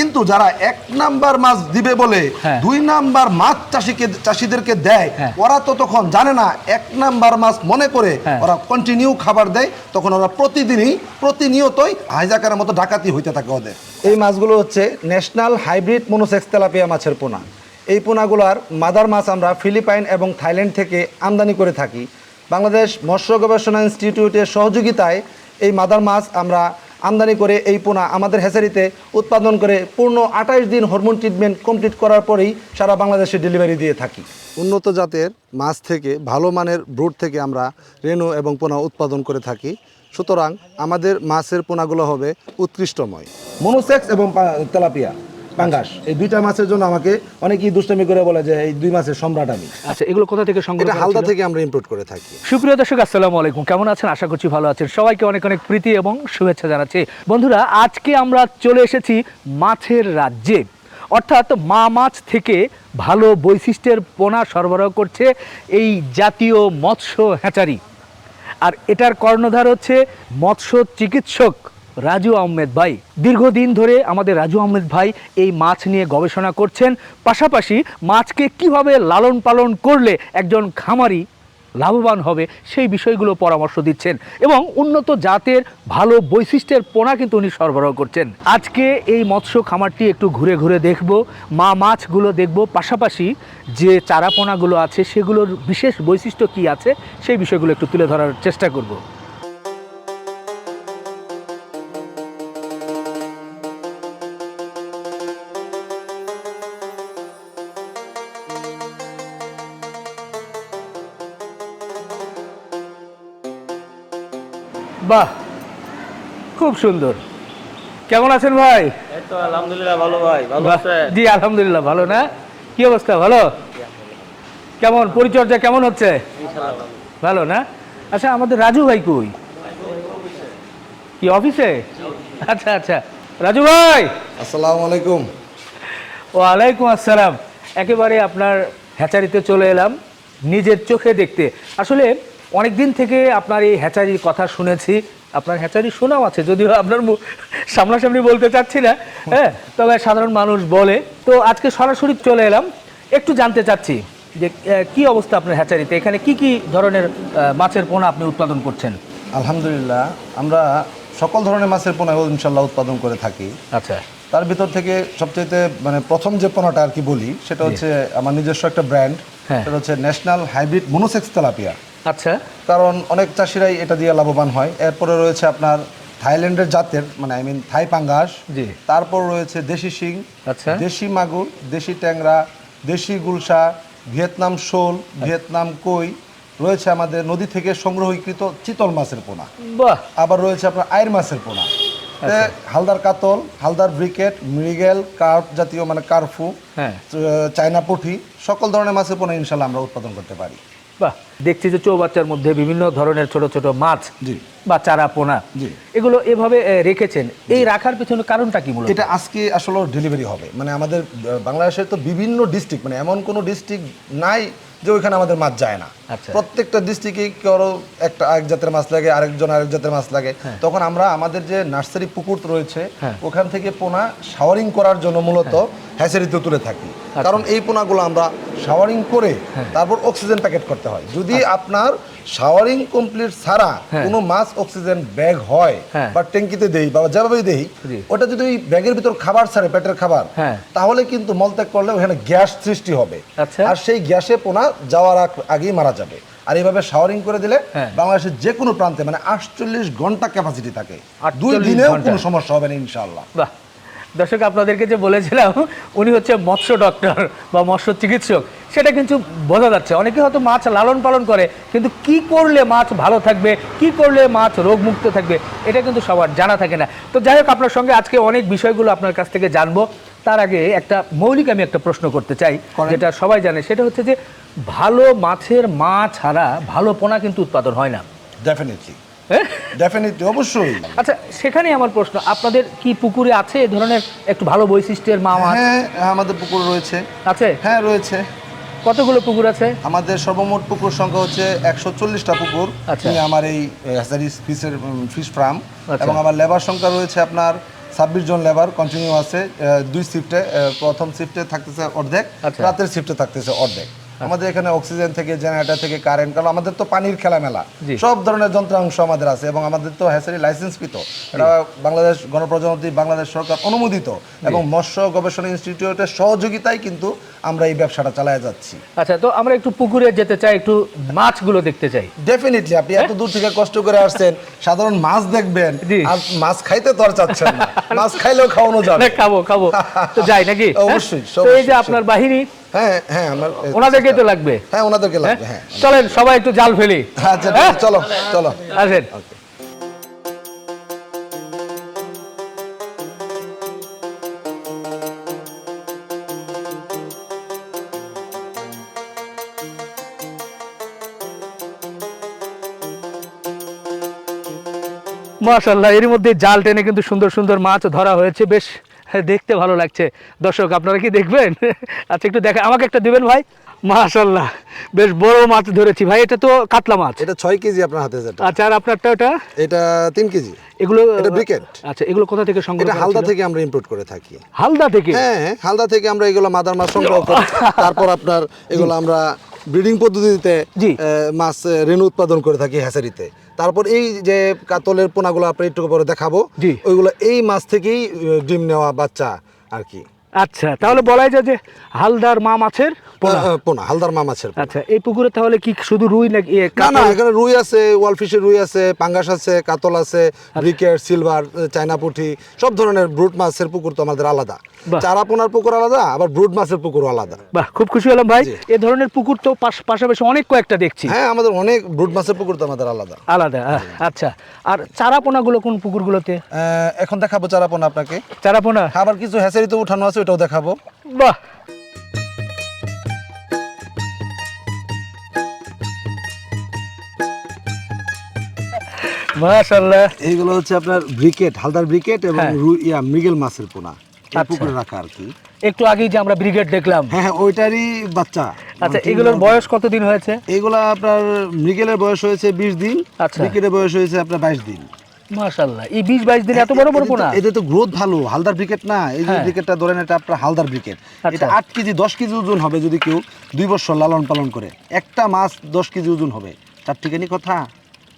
কিন্তু যারা এক নাম্বার মাছ দিবে বলে হ্যাঁ। দুই নাম্বার মাছ চাষিকে চাষিদেরকে দেয় হ্যাঁ। ওরা তো তখন জানে না এক নাম্বার মাছ মনে করে হ্যাঁ। ওরা কন্টিনিউ খাবার দেয় তখন ওরা প্রতিদিনই প্রতিনিয়তই হাইজাকারের মতো ডাকাতি হইতে থাকে ওদের এই মাছগুলো হচ্ছে ন্যাশনাল হাইব্রিড মনোসেক্স তেলাপিয়া মাছের পোনা এই পোনাগুলার মাদার মাছ আমরা ফিলিপাইন এবং থাইল্যান্ড থেকে আমদানি করে থাকি বাংলাদেশ মৎস্য গবেষণা ইনস্টিটিউটের সহযোগিতায় এই মাদার মাছ আমরা আমদানি করে এই পোনা আমাদের হ্যাচারিতে উৎপাদন করে পূর্ণ আঠাইশ দিন হরমোন ট্রিটমেন্ট কমপ্লিট করার পরেই সারা বাংলাদেশে ডেলিভারি দিয়ে থাকি। উন্নত জাতের মাছ থেকে ভালো মানের ব্রুট থেকে আমরা রেনু এবং পোনা উৎপাদন করে থাকি। সুতরাং আমাদের মাছের পোনাগুলো হবে উৎকৃষ্টময়। মনোসেক্স এবং তেলাপিয়া। পাঙ্গাস। এই দুইটা মাছের জন্য আমাকে অনেকেই দুষ্টামি করে বলে যে এই দুই মাছের সম্রাট আমি। আচ্ছা এগুলো কোথা থেকে সংগ্রহ এটা হালদা থেকে আমরা ইম্পোর্ট করে থাকি। সুপ্রিয় দর্শক আসসালামু আলাইকুম। কেমন আছেন? আশা করছি ভালো আছেন। সবাইকে অনেক অনেক প্রীতি এবং শুভেচ্ছা জানাচ্ছি। বন্ধুরা আজকে আমরা চলে এসেছি মাছের রাজ্যে। অর্থাৎ মা মাছ থেকে ভালো বৈশিষ্ট্যের পোনা সরবরাহ করছে এই জাতীয় মৎস্য হ্যাচারি। আর এটার কর্ণধার হচ্ছে মৎস্য চিকিৎসক রাজু আহমেদ ভাই। দীর্ঘদিন ধরে আমাদের রাজু আহমেদ ভাই এই মাছ নিয়ে গবেষণা করছেন। পাশাপাশি মাছকে কীভাবে লালন পালন করলে একজন খামারি লাভবান হবে সেই বিষয়গুলো পরামর্শ দিচ্ছেন এবং উন্নত জাতের ভালো বৈশিষ্ট্যের পোনা কিন্তু উনি সরবরাহ করছেন। আজকে এই মৎস্য খামারটি একটু ঘুরে ঘুরে দেখব, মা মাছগুলো দেখব, পাশাপাশি যে চারা পোনাগুলো আছে সেগুলোর বিশেষ বৈশিষ্ট্য কি আছে সেই বিষয়গুলো একটু তুলে ধরার চেষ্টা করব। খুব সুন্দর। কেমন আছেন ভাই? আলহামদুলিল্লাহ ভালো ভাই জি আলহামদুলিল্লাহ ভালো না? কি অবস্থা ভালো? কেমন পরিচর্যা কেমন হচ্ছে? ভালো না? আচ্ছা আমাদের রাজু ভাই কই? কি অফিসে? আচ্ছা আচ্ছা। রাজু ভাই! আসসালামু আলাইকুম। ওয়ালাইকুম আসসালাম। একেবারে আপনার হ্যাচারিতে চলে এলাম নিজের চোখে দেখতে। আসলে অনেক দিন থেকে আপনার এই হ্যাচারির কথা শুনেছি আপনার হ্যাচারি শোনাও আছে যদিও আপনার সামনাসামনি বলতে চাচ্ছি না হ্যাঁ? তবে সাধারণ মানুষ বলে। তো আজকে সরাসরি চলে এলাম। একটু জানতে চাচ্ছি যে কি অবস্থা আপনার হ্যাচারিতে? এখানে কি কি ধরনের মাছের পোনা আপনি উৎপাদন করছেন? আলহামদুলিল্লাহ আমরা সকল ধরনের মাছের পোনা ইনশাল্লাহ উৎপাদন করে থাকি। আচ্ছা। তার ভিতর থেকে সবচেয়ে মানে প্রথম যে পোনাটা আর কি বলি সেটা হচ্ছে আমার নিজস্ব একটা ব্র্যান্ড হ্যাঁ। সেটা হচ্ছে ন্যাশনাল হাইব্রিড মনোসেক্স তেলাপিয়া। আচ্ছা। কারণ অনেক চাষিরাই এটা দিয়ে লাভবান হয়। এরপরে রয়েছে আপনার থাইল্যান্ডের জাতের মানে আই মিন থাই পাঙ্গাস। জি। তারপর রয়েছে দেশি শিং আচ্ছা। দেশি মাগুর দেশি ট্যাংরা দেশি গুলশা ভিয়েতনাম শোল ভিয়েতনাম কই রয়েছে আমাদের নদী থেকে সংগ্রহীকৃত চিতল মাছের পোনা। আবার রয়েছে আপনার আয়ের মাছের পোনা। তে হালদার কাতল হালদার ব্রিকেট মৃগেল কার্প জাতীয় মানে কার্ফু হ্যাঁ। চায়না পুঁটি সকল ধরনের মাছের পোনা ইনশাল্লাহ আমরা উৎপাদন করতে পারি। বাহ দেখছি যে চৌবাচ্চার মধ্যে বিভিন্ন ধরনের ছোট ছোট মাছ বা চারা পোনা। এগুলো এভাবে রেখেছেন। এই রাখার পিছনে কারণটা কি মূলত? এটা আজকে আসলে ডেলিভারি হবে। মানে আমাদের বাংলাদেশের তো বিভিন্ন ডিস্ট্রিক্ট মানে এমন কোনো ডিস্ট্রিক্ট নাই যে ওইখানে আমাদের মাছ যায় না আচ্ছা। প্রত্যেকটা ডিস্ট্রিক্টে কারও একটা এক জাতের মাছ লাগে আরেকজন আরেক জাতের মাছ লাগে তখন আমরা আমাদের যে নার্সারি পুকুর রয়েছে হ্যাঁ। ওখান থেকে পোনা শাওয়ারিং করার জন্য মূলত হ্যাচারিতে তুলে থাকি আচ্ছা। কারণ এই পোনাগুলো আমরা শাওয়ারিং করে তারপর অক্সিজেন প্যাকেট করতে হয় যদি আচ্ছা। আপনার শাওয়ারিং কমপ্লিট ছাড়া হ্যাঁ। কোনো মাছ অক্সিজেন ব্যাগ হয় হ্যাঁ। বা ট্যাঙ্কিতে দেই বা যেভাবেই দেই। ওটা যদি ওই ব্যাগের ভিতর খাবার ছাড়ে পেটের খাবার হ্যাঁ। তাহলে কিন্তু মলত্যাগ করলে ওখানে গ্যাস সৃষ্টি হবে আচ্ছা। আর সেই গ্যাসে পোনা যাওয়ার আগ- আগেই মারা যাবে আর এইভাবে শাওয়ারিং করে দিলে। বাংলাদেশের যে কোনো প্রান্তে মানে আটচল্লিশ ঘণ্টা ক্যাপাসিটি থাকে আর দুই 48 দিনেও কোনো সমস্যা হবে না ইনশাল্লাহ দর্শক আপনাদেরকে যে বলেছিলাম উনি হচ্ছে মৎস্য ডক্টর বা মৎস্য চিকিৎসক সেটা কিন্তু বোঝা যাচ্ছে। অনেকে হয়তো মাছ লালন পালন করে কিন্তু কি করলে মাছ ভালো থাকবে কি করলে মাছ রোগমুক্ত থাকবে এটা কিন্তু সবার জানা থাকে না। তো যাই হোক আপনার সঙ্গে আজকে অনেক বিষয়গুলো আপনার কাছ থেকে জানব। তার আগে একটা মৌলিক আমি একটা প্রশ্ন করতে চাই। যেটা সবাই জানে সেটা হচ্ছে যে ভালো মাছের মা ছাড়া ভালো পোনা কিন্তু উৎপাদন হয় না। ডেফিনেটলি হ্যাঁ ডেফিনেটলি অবশ্যই। আচ্ছা সেখানেই আমার প্রশ্ন আপনাদের কি পুকুরে আছে এ ধরনের একটু ভালো বৈশিষ্ট্যের মা মাছ হ্যাঁ আমাদের পুকুর রয়েছে। আছে? হ্যাঁ রয়েছে। কতগুলো পুকুর আছে? আমাদের সর্বমোট পুকুর সংখ্যা হচ্ছে একশো চল্লিশটা পুকুর। আচ্ছা। আমার এই হ্যাচারি ফিশের ফিশ ফার্ম। আচ্ছা। এবং আমার লেবার সংখ্যা রয়েছে আপনার ছাব্বিশ জন লেবার কন্টিনিউ আছে দুই শিফটে প্রথম শিফটে থাকতেছে অর্ধেক আচ্ছা। রাতের শিফটে থাকতেছে অর্ধেক। আমাদের এখানে অক্সিজেন থেকে জেনারেটর থেকে কারেন্ট কারণ আমাদের তো পানির খেলা মেলা সব ধরনের যন্ত্রাংশ আমাদের আছে এবং আমাদের তো হ্যাসারি লাইসেন্সকৃত এটা বাংলাদেশ গণপ্রজাতন্ত্রী বাংলাদেশ সরকার অনুমোদিত। এবং মৎস্য গবেষণা ইনস্টিটিউটের সহযোগিতায় কিন্তু আমরা এই ব্যবসাটা চালায় যাচ্ছি। আচ্ছা তো আমরা একটু পুকুরে যেতে চাই একটু মাছগুলো দেখতে চাই। ডেফিনেটলি আপনি এত দূর থেকে কষ্ট করে আসছেন সাধারণ মাছ দেখবেন আর মাছ খাইতে তো আর চাচ্ছেন না। মাছ খাইলেও খাওয়ানো যাবে। খাব খাব। তো যাই নাকি? হ্যাঁ? অবশ্যই, তো এই যে আপনার বাহিনী হ্যাঁ হ্যাঁ আমার ওনাদেরকেই তো লাগবে। হ্যাঁ ওনাদেরকে হ্যাঁ? লাগবে হ্যাঁ? চলেন সবাই একটু জাল ফেলি। আচ্ছা চলো চলো। আসেন। মাশাল্লাহ এর মধ্যে জাল টেনে কিন্তু সুন্দর সুন্দর মাছ ধরা হয়েছে। বেশ হ্যাঁ, দেখতে ভালো লাগছে। দর্শক আপনারা কি দেখবেন? আচ্ছা একটু দেখা আমাকে একটা দিবেন ভাই? মাশাল্লাহ বেশ বড় মাছ ধরেছি। ভাই এটা তো কাতলা মাছ। এটা ছয় কেজি আপনার হাতে যেটা। আচ্ছা আর আপনারটা ওটা? এটা তিন কেজি। এগুলো এটা briquette। আচ্ছা এগুলো কোথা থেকে সংগ্রহ এটা হালদা থেকে আমরা ইম্পোর্ট করে থাকি। হালদা থেকে? হ্যাঁ হালদা থেকে আমরা এগুলো মাদার মাছ সংগ্রহ করি। তারপর আপনার এগুলো আমরা ব্রিডিং পদ্ধতিতে মাছ রেণু উৎপাদন করে থাকি হ্যাচারিতে। তারপর এই যে কাতলের পোনাগুলো আপনার একটু পরে দেখাবো। ওইগুলো এই মাছ থেকেই ডিম নেওয়া বাচ্চা আর কি আচ্ছা তাহলে বলাই যায় যে হালদার মা মাছের পোনা। পোনা হালদার মা মাছের আচ্ছা এই পুকুরে তাহলে কি শুধু রুই নাকি না না এখানে রুই আছে ওয়ালফিশের রুই আছে পাঙ্গাস আছে কাতল আছে আচ্ছা। ব্রিকেট সিলভার চায়না পুঁটি সব ধরনের ব্রুট মাছের পুকুর তো আমাদের আলাদা। চারা পোনার পুকুর আলাদা আবার ব্রুট মাছের পুকুর আলাদা। বাহ খুব খুশি হলাম ভাই। এ ধরনের পুকুর তো পাশাপাশি অনেক কয়েকটা দেখছি। হ্যাঁ আমাদের অনেক ব্রুট মাছের পুকুর তো আমাদের আলাদা। আলাদা আচ্ছা। আর চারাপোনাগুলো কোন পুকুরগুলোতে? এখন দেখাবো চারা পোনা আপনাকে। চারাপোনা আবার কিছু হ্যাচারিতে উঠানো আছে ওটাও দেখাবো। বাহ! মাশাআল্লাহ। এইগুলো হচ্ছে আপনার ব্রিকেট হালদার ব্রিকেট এবং হ্যাঁ। ইয়া মৃগেল মাছের পোনা। আচ্ছা। পুকুরে রাখা আর কি। একটু আগেই যে আমরা ব্রিগেড দেখলাম। হ্যাঁ হ্যাঁ ওইটারই বাচ্চা। আচ্ছা এগুলোর বয়স কতদিন হয়েছে? এইগুলা আপনার মৃগেলের বয়স হয়েছে বিশ দিন আচ্ছা। ব্রিকেটের বয়স হয়েছে আপনার বাইশ দিন। মাশাআল্লাহ। এই বিশ বাইশ দিন এত বড় বড় পোনা এদের তো গ্রোথ ভালো হালদার ব্রিকেট না? এই যে হ্যাঁ। ব্রিকেটটা ধরেন এটা আপনার হালদার ব্রিকেট। আচ্ছা। এটা আট কেজি দশ কেজি ওজন হবে যদি কেউ দুই বছর লালন পালন করে। একটা মাছ দশ কেজি ওজন হবে। তার ঠিকানি কথা?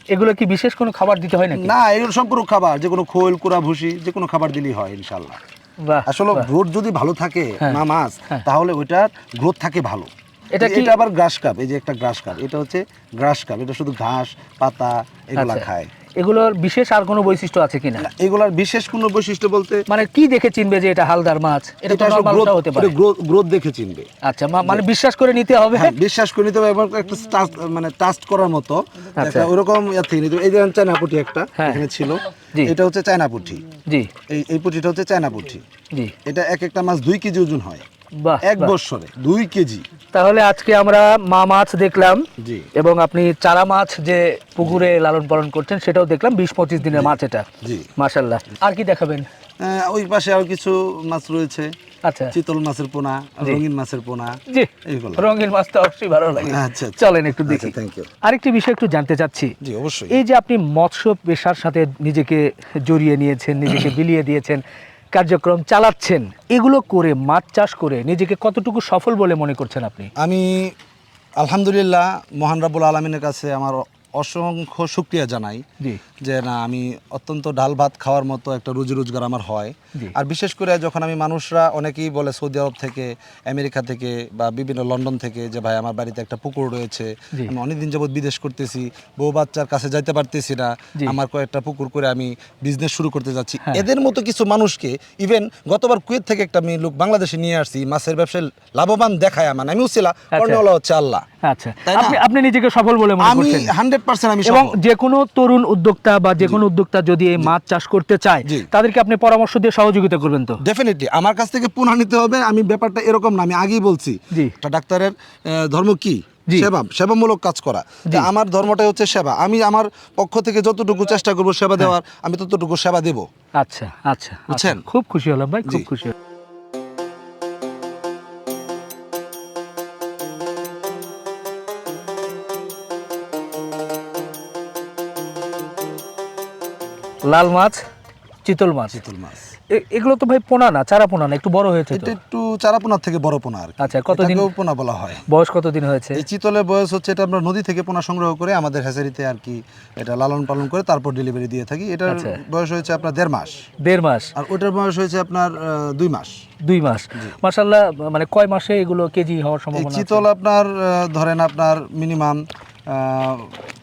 এগুলো কি বিশেষ কোনো খাবার দিতে হয় নাকি? না এগুলো সম্পূর্ণ খাবার। যে কোনো খোল কুড়া ভুসি যে কোনো খাবার দিলেই হয় ইনশাল্লাহ আসলে গ্রোথ যদি ভালো থাকে হ্যাঁ। না মাছ হ্যাঁ। তাহলে ওইটার গ্রোথ থাকে ভালো। এটা কি- এটা আবার গ্রাস কাপ। এই যে একটা গ্রাস কাপ। এটা হচ্ছে গ্রাস কাপ। এটা শুধু ঘাস পাতা এগুলা আচ্ছা। খায়। এগুলোর বিশেষ আর কোনো বৈশিষ্ট্য আছে কিনা? এগুলার বিশেষ কোনো বৈশিষ্ট্য বলতে মানে কি দেখে চিনবে যে এটা হালদার মাছ? এটা তো নরমালটা হতে পারে। গ্রোথ দেখে চিনবে। আচ্ছা মানে বিশ্বাস করে নিতে হবে। হ্যাঁ বিশ্বাস করে নিতে হবে এবং একটা টাচ মানে টাস্ট করার মতো। আচ্ছা। একটা ওরকম ইয়ে থেকে নিতে এই যে চায়না পুঁটি একটা হ্যাঁ। এখানে ছিল। এটা হচ্ছে চায়না পুঁটি। জি। এই এই পুঁটিটা হচ্ছে চায়না পুঁটি। জি। এটা এক একটা মাছ দুই কেজি ওজন হয়। এক বছরে দুই কেজি। তাহলে আজকে আমরা মা মাছ দেখলাম জি। এবং আপনি চারা মাছ যে পুকুরে লালন পালন করছেন সেটাও দেখলাম বিশ পঁচিশ দিনের মাছ এটা। জি। আর কি দেখাবেন? ওই পাশে আরও কিছু মাছ রয়েছে। আচ্ছা। চিতল মাছের পোনা রঙিন মাছের পোনা জি। রঙিন মাছ তো অবশ্যই ভালো লাগে। আচ্ছা, আচ্ছা। চলেন একটু দেখি। আচ্ছা, thank you. আরেকটি বিষয় একটু জানতে চাচ্ছি। জি অবশ্যই। এই যে আপনি মৎস্য পেশার সাথে নিজেকে জড়িয়ে নিয়েছেন নিজেকে বিলিয়ে দিয়েছেন কার্যক্রম চালাচ্ছেন। এগুলো করে মাছ চাষ করে নিজেকে কতটুকু সফল বলে মনে করছেন আপনি? আমি আলহামদুলিল্লাহ মহান রাবুল আলমিনের কাছে আমার অসংখ্য শুক্রিয়া জানাই যে না আমি অত্যন্ত ডাল ভাত খাওয়ার মতো একটা রুজি রোজগার আমার হয়। আর বিশেষ করে যখন আমি মানুষরা অনেকেই বলে সৌদি আরব থেকে আমেরিকা থেকে বা বিভিন্ন লন্ডন থেকে যে ভাই আমার বাড়িতে একটা পুকুর রয়েছে আমি অনেকদিন যাবত বিদেশ করতেছি বউ বাচ্চার কাছে যাইতে পারতেছি না আমার কয়েকটা পুকুর করে আমি বিজনেস শুরু করতে যাচ্ছি। হ্যাঁ। এদের মতো কিছু মানুষকে ইভেন গতবার কুয়েত থেকে একটা আমি লোক বাংলাদেশে নিয়ে আসছি মাছের ব্যবসায় লাভবান দেখায় আমার আমি উছিলা কর্ণওয়ালা হচ্ছে আল্লাহ। আচ্ছা। আপনি আপনি নিজেকে সফল বলে মনে আমি করছেন। হান্ড্রেড পার্সেন্ট আমি এবং যে কোনো তরুণ উদ্যোক্তা বা যে কোনো উদ্যোক্তা যদি এই মাছ চাষ করতে চায় তাদেরকে আপনি পরামর্শ দিয়ে সহযোগিতা করবেন তো? ডেফিনেটলি আমার কাছ থেকে পুনঃ নিতে হবে আমি ব্যাপারটা এরকম না আমি আগেই বলছি। ডাক্তারের ধর্ম কি? সেবা সেবামূলক কাজ করা। আমার ধর্মটাই হচ্ছে সেবা। আমি আমার পক্ষ থেকে যতটুকু চেষ্টা করব সেবা দেওয়ার আমি ততটুকু সেবা দেব। আচ্ছা আচ্ছা বুঝছেন? আচ্ছা। খুব খুশি হলাম ভাই খুব খুশি লাল মাছ চিতল মাছ। চিতল মাছ। এগুলো তো ভাই পোনা না চারা পোনা না একটু বড় হয়েছে এটা একটু চারাপোনার থেকে বড় পোনা আর আচ্ছা, কতদিন- এটাকেও পোনা বলা হয়। বয়স কতদিন হয়েছে? এই চিতলের বয়স হচ্ছে এটা আমরা নদী থেকে পোনা সংগ্রহ করে আমাদের হ্যাচারিতে আর কি এটা লালন পালন করে তারপর ডেলিভারি দিয়ে থাকি। এটার আচ্ছা। বয়স হয়েছে আপনার দেড় মাস। দেড় মাস। আর ওটার বয়স হয়েছে আপনার দুই মাস। দুই মাস। মার্শাল্লাহ মানে কয় মাসে এগুলো কেজি হওয়ার সম্ভাবনা? চিতল আপনার ধরেন আপনার মিনিমাম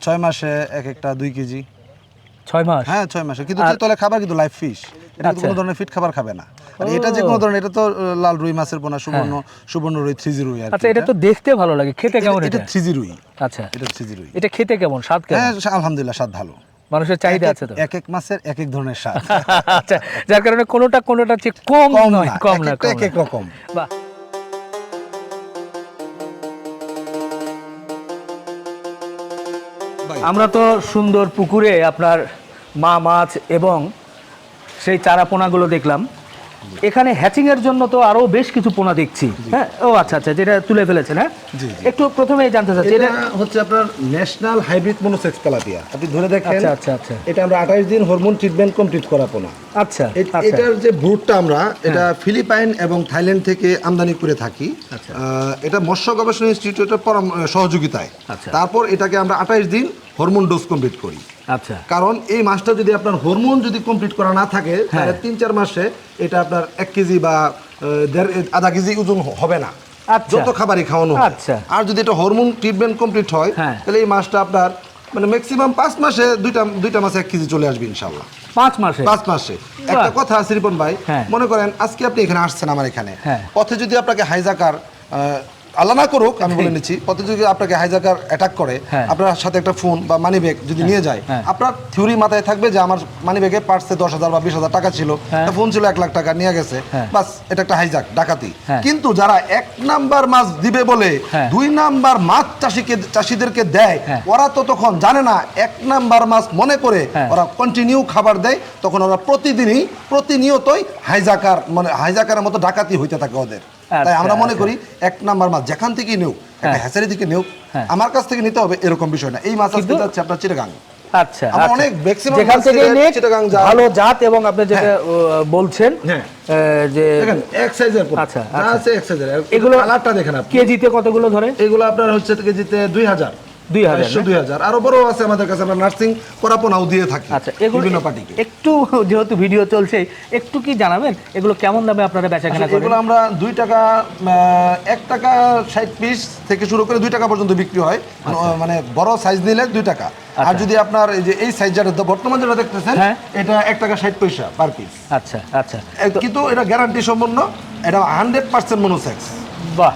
ছয় মাসে এক একটা দুই কেজি। ছয় মাস? হ্যাঁ ছয় মাসে। কিন্তু চিতলে খাবার কিন্তু লাইভ ফিশ এটা আচ্ছা। কোনো ধরনের ফিট খাবার খাবে না। আর এটা যে কোনো ধরনের এটা তো লাল রুই মাছের পোনা সুবর্ণ সুবর্ণ রুই থ্রি জি রুই আচ্ছা এটা তো দেখতে ভালো লাগে খেতে কেমন এটা এটা? থ্রি জি রুই। আচ্ছা। এটা থ্রি জি রুই। এটা খেতে কেমন? স্বাদ কেমন? হ্যাঁ আলহামদুলিল্লাহ স্বাদ ভালো। মানুষের চাহিদা আছে তো। এক এক মাছের এক এক ধরনের স্বাদ। আচ্ছা যার কারণে কোনোটা কোনোটা চেয়ে কম নয় কম না এক এক রকম। বাহ। আমরা তো সুন্দর পুকুরে আপনার মা মাছ এবং সেই চারা পোনাগুলো দেখলাম। এখানে হ্যাচিং এর জন্য তো আরও বেশ কিছু পোনা দেখছি। হ্যাঁ? ও আচ্ছা আচ্ছা যেটা তুলে ফেলেছেন হ্যাঁ। একটু প্রথমে জানতে চাচ্ছি এটা হচ্ছে আপনার ন্যাশনাল হাইব্রিড মনোসেক্স তেলাপিয়া। আপনি ধরে দেখেন আচ্ছা আচ্ছা। আচ্ছা এটা আমরা আঠাশ দিন হরমোন ট্রিটমেন্ট কমপ্লিট করা পোনা। আচ্ছা আচ্ছা। এটার যে ব্রুটটা আমরা এটা ফিলিপাইন এবং থাইল্যান্ড থেকে আমদানি করে থাকি। আচ্ছা। এটা মৎস্য গবেষণা ইনস্টিটিউটের পরাম- সহযোগিতায়। আচ্ছা। তারপর এটাকে আমরা আঠাশ দিন হরমোন ডোজ কমপ্লিট করি আচ্ছা কারণ এই মাছটা যদি আপনার হরমোন যদি কমপ্লিট করা না থাকে তাহলে হ্যাঁ। তিন চার মাসে এটা আপনার এক কেজি বা আধা কেজি ওজন হবে না আচ্ছা। যত খাবারই খাওয়ানো আচ্ছা। আর যদি এটা হরমোন ট্রিটমেন্ট কমপ্লিট হয় হ্যাঁ। তাহলে এই মাছটা আপনার মানে ম্যাক্সিমাম পাঁচ মাসে দুইটা দুইটা মাসে এক কেজি চলে আসবে ইনশাল্লাহ পাঁচ মাসে পাঁচ মাসে একটা কথা আছে রিপন ভাই হ্যাঁ। মনে করেন আজকে আপনি এখানে আসছেন আমার এখানে। পথে যদি আপনাকে হাইজাকার আল্লাহ না করুক আমি বলে নিচ্ছি পথে যদি আপনাকে হাইজাকার অ্যাটাক করে হ্যাঁ। আপনার সাথে একটা ফোন বা মানি ব্যাগ যদি নিয়ে যায় হ্যাঁ। আপনার থিওরি মাথায় থাকবে যে আমার মানি ব্যাগে পার্সে দশ হাজার বা বিশ হাজার টাকা ছিল হ্যাঁ। ফোন ছিল এক লাখ টাকা নিয়ে গেছে হ্যাঁ। বাস এটা একটা হাইজাক ডাকাতি হ্যাঁ। কিন্তু যারা এক নাম্বার মাছ দিবে বলে হ্যাঁ। দুই নাম্বার মাছ চাষিকে চাষিদেরকে দেয় হ্যাঁ। ওরা তো তখন জানে না এক নাম্বার মাছ মনে করে হ্যাঁ। ওরা কন্টিনিউ খাবার দেয় তখন ওরা প্রতিদিনই প্রতিনিয়তই হাইজাকার মানে হাইজাকারের মতো ডাকাতি হইতে থাকে ওদের তাই আচ্ছা, আমরা মনে আচ্ছা। করি এক নাম্বার মাছ যেখান থেকেই নেও একটা হ্যাঁ। হ্যাচারি থেকে নেও হ্যাঁ। আমার কাছ থেকে নিতে হবে এরকম বিষয় না এই মাছ আজকে যাচ্ছে আপনার চিটাগাং আচ্ছা আমরা আচ্ছা। অনেক ম্যাক্সিমাম যেখান থেকে চিটাগাং জাত। ভালো জাত এবং আপনি যেটা বলছেন হ্যাঁ। যে দেখেন এক সাইজের আচ্ছা। আছে এক সাইজের এগুলো- আলাদা দেখেন আপনি কেজিতে কতগুলো ধরে এগুলো আপনার হচ্ছে কেজিতে দুই হাজার দুই হাজার, দুই হাজার। আরও বড় আছে আমাদের কাছে আমরা নার্সিং করাপোনাও দিয়ে থাকি আচ্ছা এগুলো পার্টিকে। একটু যেহেতু ভিডিও চলছে একটু কি জানাবেন? এগুলো কেমন দামে আপনারা বেচা কেনা আসলে এগুলো আমরা দুই টাকা এক টাকা ষাট পিস থেকে শুরু করে দুই টাকা পর্যন্ত বিক্রি হয়। মানে- মানে বড় সাইজ নিলে দুই টাকা। আর আচ্ছা। যদি আপনার এই যে এই সাইজ যেটা বর্তমান যেটা দেখতেছেন হ্যাঁ। এটা এক টাকা ষাট পয়সা পার পিস আচ্ছা আচ্ছা। কিন্তু এটা গ্যারান্টি সম্পন্ন এটা হান্ড্রেড পার্সেন্ট মনোসেক্স বাহ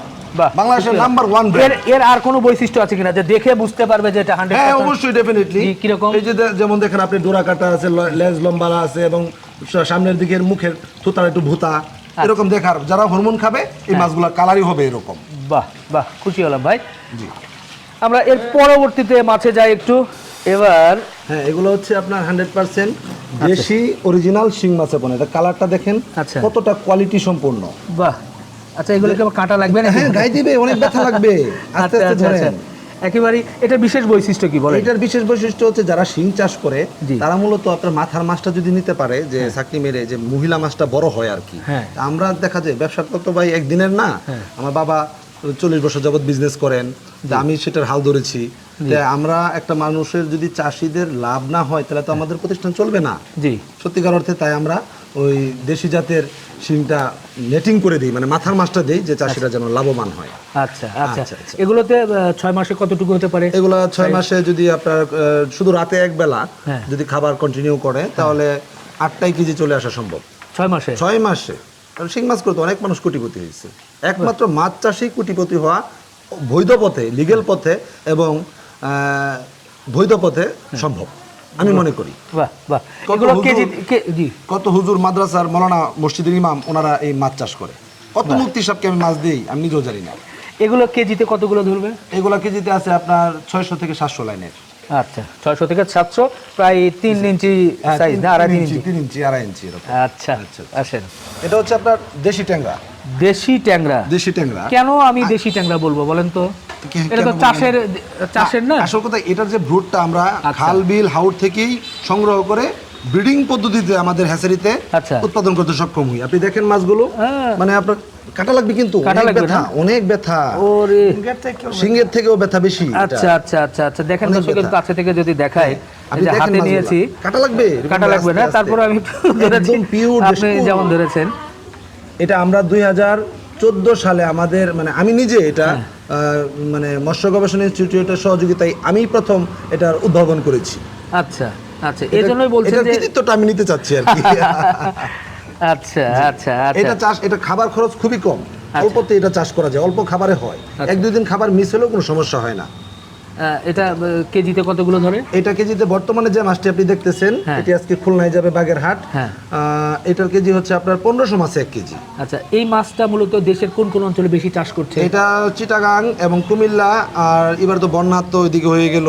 বাংলাদেশের নাম্বার ওয়ান হলাম। এর আর কোনো বৈশিষ্ট্য আছে কিনা? যে দেখে বুঝতে পারবে যে এটা হান্ড্রেড হ্যাঁ অবশ্যই ডেফিনেটলি কীরকম? এই যে যেমন দেখেন আপনি ডোরা কাটা আছে লেজ লম্বা আছে এবং সামনের দিকের মুখের থুতার একটু ভুতা আচ্ছা। এরকম দেখার। যারা হরমোন খাবে হ্যাঁ। এই মাছগুলোর কালারই হবে এরকম। বাহ বাহ খুশি হলাম ভাই। জি। আমরা এর পরবর্তীতে মাছে যাই একটু। এবার হ্যাঁ এগুলো হচ্ছে আপনার হান্ড্রেড পার্সেন্ট দেশি অরিজিনাল শিং মাছের পোনা এটা কালারটা দেখেন আচ্ছা। কতটা কোয়ালিটি সম্পূর্ণ বাহ আচ্ছা আবার কাঁটা লাগবে না হ্যাঁ গায়ে দিবে অনেক ব্যথা লাগবে। আস্তে আচ্ছা আস্তে আচ্ছা আচ্ছা ধরেন। একেবারে এটা বিশেষ বৈশিষ্ট্য কি বলে এটার বিশেষ বৈশিষ্ট্য হচ্ছে যারা শিং চাষ করে তারা মূলত আপনার মাথার মাছটা যদি নিতে পারে যে চাকরি মেরে যে মহিলা মাছটা বড় হয় আর কি। হ্যাঁ। আমরা দেখা যায় তো ভাই একদিনের না। হ্যাঁ। আমার বাবা চল্লিশ বছর যাবৎ বিজনেস করেন আমি সেটার হাল ধরেছি। আমরা একটা মানুষের যদি চাষিদের লাভ না হয় তাহলে তো আমাদের প্রতিষ্ঠান চলবে না। জি। সত্যিকার অর্থে তাই আমরা ওই দেশি জাতের শিংটা নেটিং করে দিই মানে মাথার মাছটা দিই যে চাষিরা যেন লাভবান হয়। আচ্ছা আচ্ছা। আচ্ছা, আচ্ছা। এগুলোতে ছয় মাসে কতটুকু হতে পারে? এগুলো ছয় মাসে যদি আপনার শুধু রাতে এক বেলা হ্যাঁ। যদি খাবার কন্টিনিউ করে তাহলে আটটাই কেজি চলে আসা সম্ভব। ছয় মাসে? ছয় মাসে। কারণ শিং মাছ করতে অনেক মানুষ কোটিপতি হয়েছে। একমাত্র মাছ চাষি কোটিপতি হওয়া বৈধ পথে লিগেল পথে এবং আহ, বৈধ পথে সম্ভব। আমি মনে করি। কত হুজুর- মাদ্রাসার মৌলানা মসজিদের ইমাম ওনারা এই মাছ চাষ করে। কত মুক্তি সাহেবকে আমি মাছ দিই আমি নিজেও জানি না। এগুলো কেজিতে কতগুলো ধরবে? এগুলো কেজিতে আছে আপনার ছয়শো থেকে সাতশো লাইনের। আচ্ছা ছয়শো থেকে সাতশো প্রায় তিন ইঞ্চি হ্যাঁ, সাইজ না আড়াই ইঞ্চি তিন ইঞ্চি আড়াই ইঞ্চি এরকম। আচ্ছা। আসেন। এটা হচ্ছে আপনার দেশি ট্যাংরা। দেশি ট্যাংরা। দেশি ট্যাংরা। কেন আমি দেশি ট্যাংরা বলব বলেন তো? এটা তো চাষের চাষের না? আসল কথা এটার যে ব্রুটটা আমরা আচ্ছা। খাল বিল হাউট থেকেই সংগ্রহ করে ব্রিডিং পদ্ধতিতে আমাদের হ্যাচারিতে আচ্ছা। উৎপাদন করতে সক্ষম হই। আপনি দেখেন মাছগুলো হ্যাঁ। মানে আপনার কাটা লাগবে কিন্তু অনেক ব্যথা অনেক ব্যথা। ওরে। সিংহের থেকেও ব্যথা। বেশি আচ্ছা আচ্ছা আচ্ছা আচ্ছা দেখেন অনেক দর্শক একটু ব্যথা। কাছে থেকে যদি দেখায় আপনি এই হাতে নিয়েছি কাটা লাগবে কাটা লাগবে না। তারপর আমি একদম পিওর আপনি যেমন ধরেছেন। এটা আমরা দুই হাজার চোদ্দ সালে আমাদের মানে আমি নিজে এটা হ্যাঁ। মানে মৎস্য গবেষণা ইনস্টিটিউটের সহযোগিতায় আমি প্রথম এটার উদ্ভাবন করেছি। আচ্ছা আচ্ছা এই জন্যই বলছেন যে কৃতিত্বটা আমি নিতে চাচ্ছি আর কি। আচ্ছা আচ্ছা এটা আচ্ছা চাষ এটা খাবার খরচ খুবই কম। অল্পতে এটা চাষ করা যায় অল্প খাবারে হয়। আচ্ছা। এক দুই দিন খাবার মিস হলেও কোনো সমস্যা হয় না। এটা কেজিতে কতগুলো ধরে এটা কেজিতে বর্তমানে যে মাছটি আপনি দেখতেছেন হ্যাঁ। এটি আজকে খুলনায় যাবে বাগেরহাট হ্যাঁ। এটার কেজি হচ্ছে আপনার পনেরোশো মাছে এক কেজি আচ্ছা এই মাছটা মূলত দেশের কোন কোন অঞ্চলে বেশি চাষ করছে এটা চিটাগাং এবং কুমিল্লা আর এবার তো বন্যা তো ওইদিকে হয়ে গেল।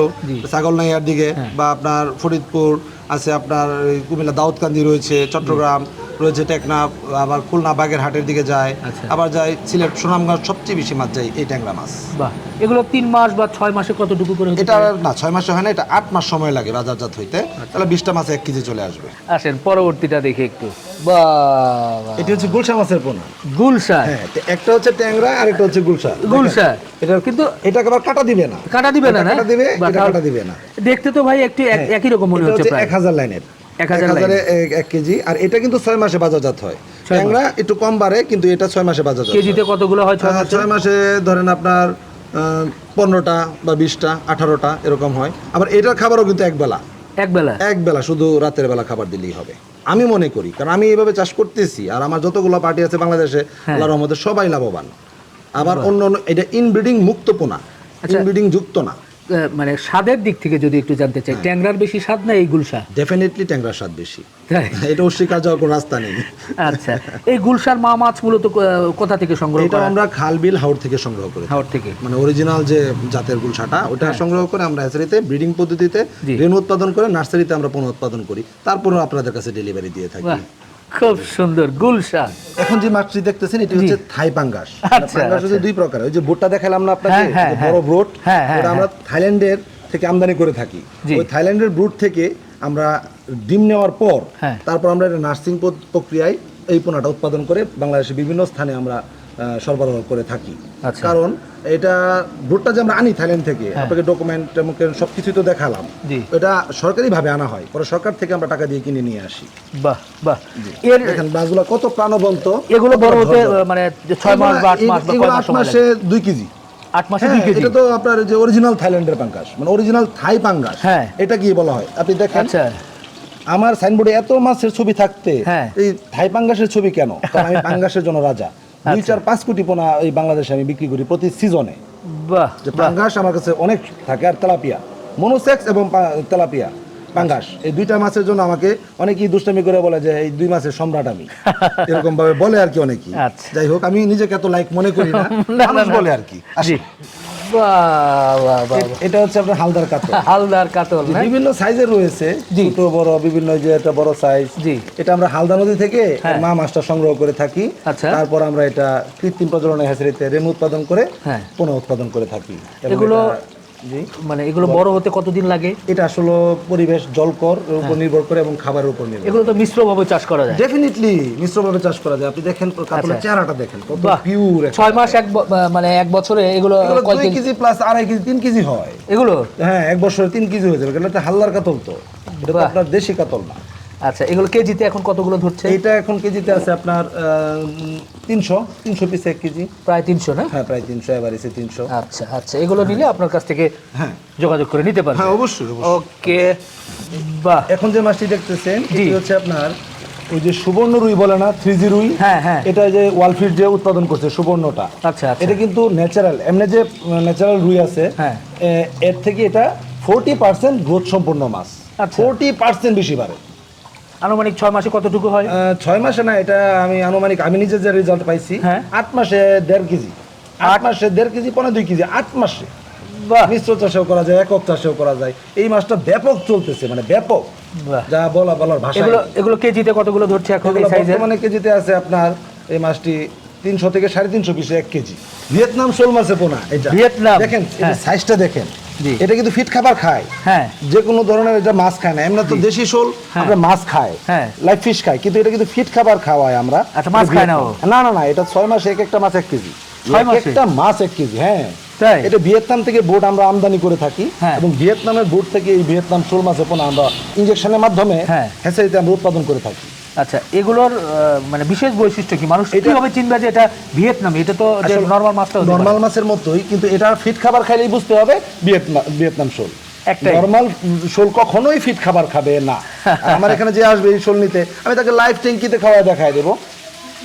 ছাগলনাইয়ার দিকে বা আপনার ফরিদপুর আছে আপনার কুমিল্লা দাউদকান্দি রয়েছে চট্টগ্রাম রয়েছে টেকনাফ আবার খুলনা বাগেরহাটের দিকে যায় আচ্ছা। আবার যায় সিলেট সুনামগঞ্জ সবচেয়ে বেশি মাছ যায় এই ট্যাংরা মাছ। বাহ এগুলো তিন মাস বা ছয় মাসে কতটুকু করে এটা না ছয় মাসে হয় না এটা আট মাস সময় লাগে বাজারজাত হইতে। আচ্ছা। তাহলে বিশটা মাছ এক কেজি চলে আসবে। আসেন পরবর্তীটা দেখি একটু। বাহ এটি হচ্ছে গুলশা মাছের পোনা। গুলশা? হ্যাঁ একটা হচ্ছে ট্যাংরা আর একটা হচ্ছে গুলশা। গুলশা। এটা কিন্তু এটাকে আবার কাটা দিবে না। কাটা দিবে না কাটা দিবে এটা কাটা দিবে না। দেখতে তো ভাই একটু এক- একই রকম মনে হচ্ছে প্রায়। এক হাজার লাইনের। এক হাজারে এক- এক কেজি। আর এটা কিন্তু ছয় মাসে বাজারজাত হয়। ট্যাংরা একটু কম বাড়ে কিন্তু এটা ছয় মাসে বাজারজাত কেজিতে কতগুলো হয় ছয় মাসে? ধরেন আপনার পনেরোটা বা বিশটা আঠারোটা এরকম হয়। আবার এটার খাবারও কিন্তু এক বেলা। এক বেলা? শুধু রাতের বেলা খাবার দিলেই হবে। আমি মনে করি কারণ আমি এইভাবে চাষ করতেছি আর আমার যতগুলো পার্টি আছে বাংলাদেশে হ্যাঁ। আল্লাহর রহমতে সবাই লাভবান। আবার অন্য অন্য এটা ইনব্রিডিং মুক্ত পোনা। আচ্ছা। ইনব্রিডিং যুক্ত না। মানে স্বাদের দিক থেকে যদি একটু জানতে হ্যাঁ। চাই ট্যাংরার বেশি স্বাদ না এই গুলশা? ডেফিনেটলি ট্যাংরার স্বাদ বেশি? এটা অস্বীকার যাওয়ার কোনো রাস্তা নেই। আচ্ছা এই গুলশার মা মাছ মূলত কোথা থেকে সংগ্রহ এটা আমরা খাল বিল হাওড় থেকে সংগ্রহ করি হাওড় থেকে। মানে অরিজিনাল যে জাতের গুলশাটা ওটা সংগ্রহ করে আমরা হ্যাচারিতে ব্রিডিং পদ্ধতিতে হ্যাঁ। রেণু উৎপাদন করে নার্সারিতে আমরা পুনঃ উৎপাদন করি। তারপরেও আপনাদের কাছে ডেলিভারি দিয়ে থাকি। খুব সুন্দর গুলশান এখন যে মাছটি দেখতেছেন এটি হচ্ছে থাই পাঙ্গাস আচ্ছা, পাঙ্গাস হচ্ছে আচ্ছা। দুই প্রকার। ওই যে বোটটা দেখালাম না আপনাকে হ্যাঁ, হ্যাঁ, বড় হ্যাঁ। ব্রোট ওটা আমরা থাইল্যান্ডের থেকে আমদানি করে থাকি। ওই থাইল্যান্ডের ব্রুট থেকে আমরা ডিম নেওয়ার পর। তারপর আমরা নার্সিং প্রক্রিয়ায় এই পোনাটা উৎপাদন করে বাংলাদেশের বিভিন্ন স্থানে আমরা সরবরাহ করে থাকি। আচ্ছা। কারণ এটা ব্রুটটা যে আমরা আনি থাইল্যান্ড থেকে আপনাকে ডকুমেন্ট সব কিছুই তো দেখালাম। হ্যাঁ। এটা সরকারিভাবে আনা হয় পরে সরকার থেকে আমরা টাকা দিয়ে কিনে নিয়ে আসি। বাহ বাহ। এর দেখেন মাছগুলো কত প্রাণবন্ত। এগুলো বড় হতে মানে মাস বা মাস বা মাসে কেজি আট মাসে হ্যাঁ দুই কেজি। এটা তো আপনার যে অরিজিনাল থাইল্যান্ডের পাঙ্গাস মানে অরিজিনাল থাই পাঙ্গাস। হ্যাঁ। এটা কি বলা হয়? আপনি দেখেন আচ্ছা। আমার সাইনবোর্ডে এত মাছের ছবি থাকতে হ্যাঁ। এই থাই পাঙ্গাসের ছবি কেন? কারণ আমি পাঙ্গাসের জন্য রাজা। দুই। চার পাঁচ কোটি পোনা এই বাংলাদেশে আমি বিক্রি করি প্রতি সিজনে বাহ যে পাঙ্গাস আমার কাছে অনেক থাকে আর তেলাপিয়া। মনোসেক্স এবং তেলাপিয়া পাঙ্গাস। এই দুইটা মাছের জন্য আমাকে অনেকেই দুষ্টামি করে বলে যে এই দুই মাসের সম্রাট আমি। এরকম ভাবে বলে আর কি অনেকেই। আচ্ছা। যাই হোক আমি নিজেকে এত লাইক মনে করি না। মানুষ বলে আর কি। এটা হচ্ছে আপনার হালদার কাতল হালদার কাতল বিভিন্ন সাইজের রয়েছে। ছোট বড় বিভিন্ন যে একটা বড় সাইজ জি। এটা আমরা হালদা নদী থেকে হ্যাঁ। মা মাছটা সংগ্রহ করে থাকি আচ্ছা। তারপর আমরা এটা কৃত্রিম প্রজননের হ্যাচারিতে রেমু উৎপাদন করে হ্যাঁ। পুনঃ উৎপাদন করে থাকি এগুলো মানে এগুলো বড় হতে কতদিন লাগে? এটা আসলে পরিবেশ জলকর উপর নির্ভর করে এবং খাবারের উপর নির্ভর এগুলো তো মিশ্রভাবে চাষ করা যায়। ডেফিনেটলি মিশ্রভাবে চাষ করা যায়। আপনি দেখেন কাতলের আচ্ছা। চেহারাটা দেখেন কত পিওর ছয় মাস এক মানে এক বছরে এগুলো দুই কেজি? প্লাস আড়াই কেজি তিন কেজি হয়। এগুলো? হ্যাঁ এক বছরে তিন কেজি হয়ে যাবে। এটা হাল্লার কাতল তো। এটা তো আপনার দেশি কাতল না। আচ্ছা এগুলো কেজিতে এখন কতগুলো ধরছে? এটা এখন কেজিতে আছে আপনার তিনশো তিনশো পিস এক কেজি। প্রায় তিনশো না? হ্যাঁ প্রায় তিনশো এবার এসে তিনশো। আচ্ছা আচ্ছা এগুলো নিলে আপনার কাছ থেকে হ্যাঁ। যোগাযোগ করে নিতে পারবেন। হ্যাঁ অবশ্যই। ওকে বাহ। এখন যে মাছটি দেখতেছেন। এটি হচ্ছে আপনার ওই যে সুবর্ণ রুই বলে না থ্রি জি রুই? হ্যাঁ, হ্যাঁ। এটা যে ওয়ালফিট যে উৎপাদন করছে সুবর্ণটা আচ্ছা আচ্ছা। এটা কিন্তু ন্যাচারাল এমনি যে ন্যাচারাল রুই আছে হ্যাঁ। এর থেকে এটা ফোরটি পার্সেন্ট গ্রোথ সম্পন্ন মাছ। আচ্ছা। ফোরটি পার্সেন্ট বেশি বাড়ে। আনুমানিক ছয় মাসে কতটুকু হয়? ছয় মাসে না এটা আমি আনুমানিক আমি নিজে যে রেজাল্ট পাইছি হ্যাঁ। আট মাসে দেড় কেজি। আট মাসে দেড় কেজি পনেরো দুই কেজি আট মাসে। মিশ্র চাষেও করা যায় একক চাষেও করা যায়। এই মাছটা ব্যাপক চলতেছে মানে ব্যাপক। যা বলা বলার ভাষা এগুলো এগুলো কেজিতে কতগুলো ধরছে এখন বর্তমানে কেজিতে আছে আপনার এই মাছটি তিনশো থেকে সাড়ে তিনশো পিসে এক কেজি। ভিয়েতনাম শোল মাছে পোনা এটা। ভিয়েতনাম, দেখেন হ্যাঁ। সাইজটা দেখেন। জি। এটা কিন্তু ফিট খাবার খায়। হ্যাঁ। যে কোনো ধরনের এটা মাছ খায় না। এমনি তো দেশি শোল হ্যাঁ। আমরা মাছ খায় হ্যাঁ। লাইফ ফিশ খায় কিন্তু এটা কিন্তু ফিট খাবার খাওয়ায় আমরা। আচ্ছা, মাছ খায় না না না না এটা ছয় মাসে এক একটা মাছ এক কেজি। একটা মাছ এক কেজি হ্যাঁ। তাই? এটা ভিয়েতনাম থেকে বোট আমরা আমদানি করে থাকি। হ্যাঁ। এবং ভিয়েতনামের বোট থেকে এই ভিয়েতনাম শোল মাছের পোনা আমরা ইনজেকশনের মাধ্যমে হ্যাঁ। হ্যাচারিতে আমরা উৎপাদন করে থাকি। আচ্ছা এগুলোর মানে বিশেষ বৈশিষ্ট্য কি? মানুষ কীভাবে চিনবে যে এটা ভিয়েতনাম? এটা তো নর্মাল মাছটা নর্মাল মাছের মতোই কিন্তু এটা ফিট খাবার খাইলেই বুঝতে হবে ভিয়েতনাম ভিয়েতনাম শোল। নর্মাল শোল কখনোই ফিট খাবার খাবে না। আমার এখানে যে আসবে এই শোল নিতে আমি তাকে লাইফ ট্যাঙ্কিতে খাওয়ায় দেখায় দেবো।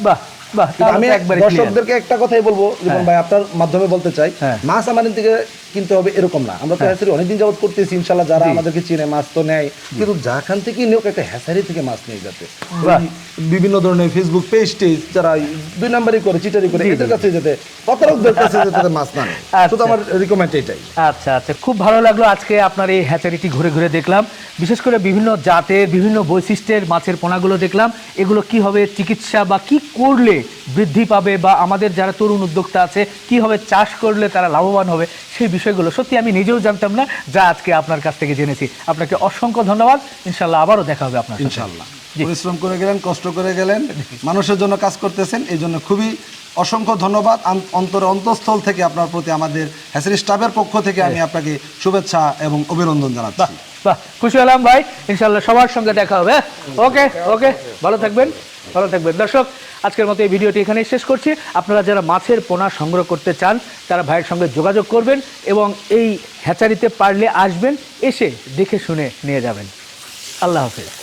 বাহ বাহ আমি দর্শকদেরকে একটা কথাই বলব জীবন ভাই আপনার মাধ্যমে বলতে চাই। হ্যাঁ। মাছ আমাদের থেকে কিনতে হবে এরকম না। আমরা তো হ্যাচারি অনেকদিন যাবত করতেছি ইনশাল্লাহ যারা আমাদেরকে চিনে মাছ তো নেয় কিন্তু যাখান থেকে নিয়োগ একটা হ্যাচারি থেকে মাছ নিয়ে যাতে। বিভিন্ন ধরনের ফেসবুক পেজ টেজ যারা দুই নাম্বারই করে চিটারি করে এদের। কাছে যাতে প্রতারকদের কাছে যাতে মাছ না আচ্ছা। শুধু আমার রিকমেন্ড এটাই। আচ্ছা আচ্ছা। খুব ভালো লাগল আজকে আপনার এই হ্যাচারিটি ঘুরে ঘুরে দেখলাম। বিশেষ করে বিভিন্ন জাতের বিভিন্ন বৈশিষ্ট্যের মাছের পোনাগুলো দেখলাম। এগুলো কি হবে চিকিৎসা বা কি করলে বৃদ্ধি পাবে বা আমাদের যারা তরুণ উদ্যোক্তা আছে কি হবে চাষ করলে তারা লাভবান হবে সেই বিষয়গুলো সত্যি আমি নিজেও জানতাম না যা আজকে আপনার কাছ থেকে জেনেছি। আপনাকে অসংখ্য ধন্যবাদ। ইনশাল্লাহ আবারও দেখা হবে আপনার ইনশাল্লাহ। পরিশ্রম করে গেলেন কষ্ট করে গেলেন মানুষের জন্য কাজ করতেছেন এই জন্য খুবই অসংখ্য ধন্যবাদ। অন্তর অন্তঃস্থল থেকে আপনার প্রতি আমাদের হ্যাসারি স্টাফের পক্ষ থেকে আমি আপনাকে শুভেচ্ছা এবং অভিনন্দন জানাচ্ছি। বাহ, খুশি হলাম ভাই। ইনশাল্লাহ সবার সঙ্গে দেখা হবে ওকে ওকে ভালো থাকবেন ভালো থাকবেন। দর্শক, আজকের মতো এই ভিডিওটি এখানেই শেষ করছি। আপনারা যারা মাছের পোনা সংগ্রহ করতে চান, তারা ভাইয়ের সঙ্গে যোগাযোগ করবেন এবং এই হ্যাচারিতে পারলে আসবেন, এসে দেখে শুনে নিয়ে যাবেন। আল্লাহ হাফেজ।